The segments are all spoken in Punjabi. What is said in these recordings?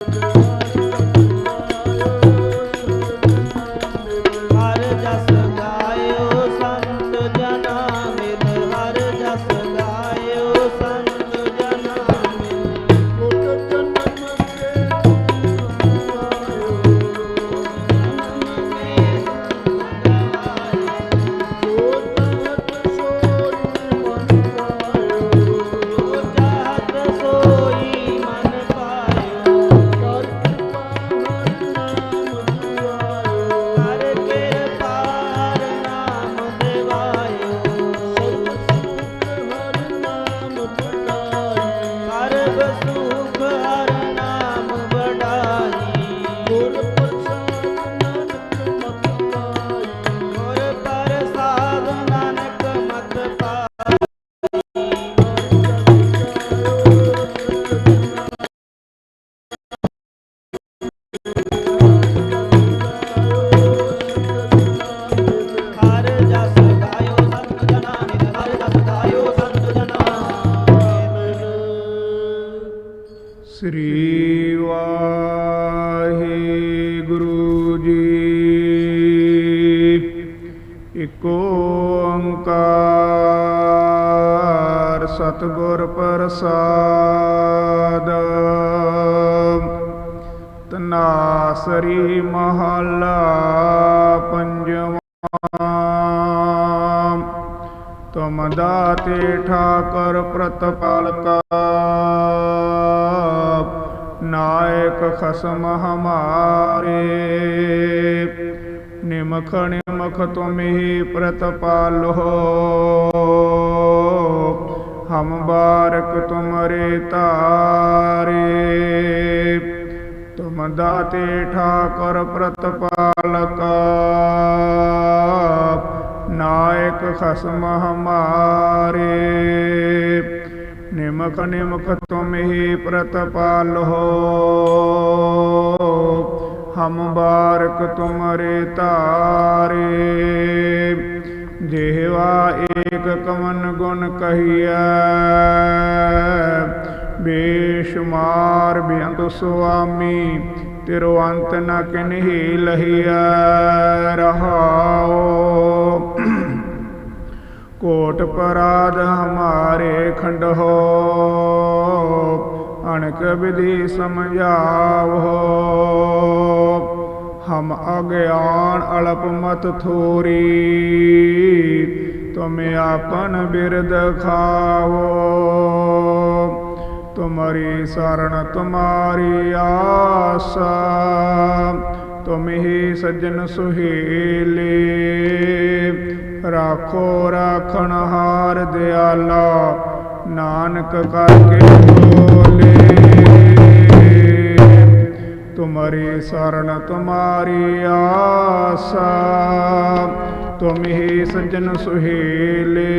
ਹਰ बसू ਸ੍ਰੀ ਵਾਹਿਗੁਰੂ ਜੀ। ਇਕ ਓੰਕਾਰ ਸਤਿਗੁਰ ਪ੍ਰਸਾਦ। ਤਨਾਸਰੀ ਮਹੱਲਾ ਪੰਜਵਾਂ। ਤੁਮ ਦਾਤੇ ਠਾਕਰ ਪ੍ਰਤਪਾਲਕਾ ਖਸਮ ਹਮਾਰੇ ਨਿਮਖ ਨਿਮਖ ਤੁਮਹੀ ਪ੍ਰਤਪਾਲੋ ਹਮ ਬਾਰਕ ਤੁਮਰੇ ਤਾਰੇ। ਤੁਮ ਦਾਤੇ ਠਾਕੁਰ ਪ੍ਰਤਪਾਲਕਾ ਨਾਇਕ ਖਸਮ ਹਮਾਰੇ ਨਿਮਕ ਨਿਮਕ ਤੁਮ ਹੀ ਪ੍ਰਤਪਾਲੋ। ਹਮ ਬਾਰਕ ਤੁਮਰੇ ਤਾਰੇ ਜਿਹਵਾ ਏਕ ਕਵਨ ਗੁਣ ਕਹੀਐ। ਬੇਸ਼ੁਮਾਰ ਬੇਅੰਤ ਸੁਆਮੀ ਤਿਰੋ ਅੰਤ ਨ ਕਿਨਹੀ ਲਹੀਐ। ਰਹਾਓ ਕੋਟ ਪਰਾਧ ਹਮਾਰੇ ਖੰਡ ਹੋ ਅਣਕ ਵਿਧੀ ਸਮਝਾਵੋ ਹਮ ਅਗਿਆਨ ਅਲਪ ਮਤ ਥੋਰੀ, ਤੁਮ ਆਪਨ ਬਿਰਦ ਖਾਵੋ। ਤੁਮਰੀ ਸਰਣ ਤੁਮਾਰੀ ਆਸਾ, ਤੁਮ ਹੀ ਸੱਜਣ ਸੁਹੇਲੇ। ਰਾਖੋ, ਰਾਖਣ ਹਾਰ ਦਿਆਲਾ, ਨਾਨਕ ਕਰਕੇ ਬੋਲੇ। ਤੁਮਰੀ ਸਰਣ ਤੁਮਾਰੀ ਆਸਾ, ਤੁਮ ਹੀ ਸੱਜਣ ਸੁਹੇਲੇ।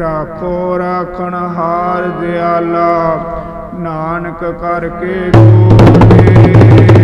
ਰਾਖੋ, ਰਾਖਣ ਹਾਰ ਦਿਆਲਾ, ਨਾਨਕ ਕਰਕੇ ਬੋਲੇ।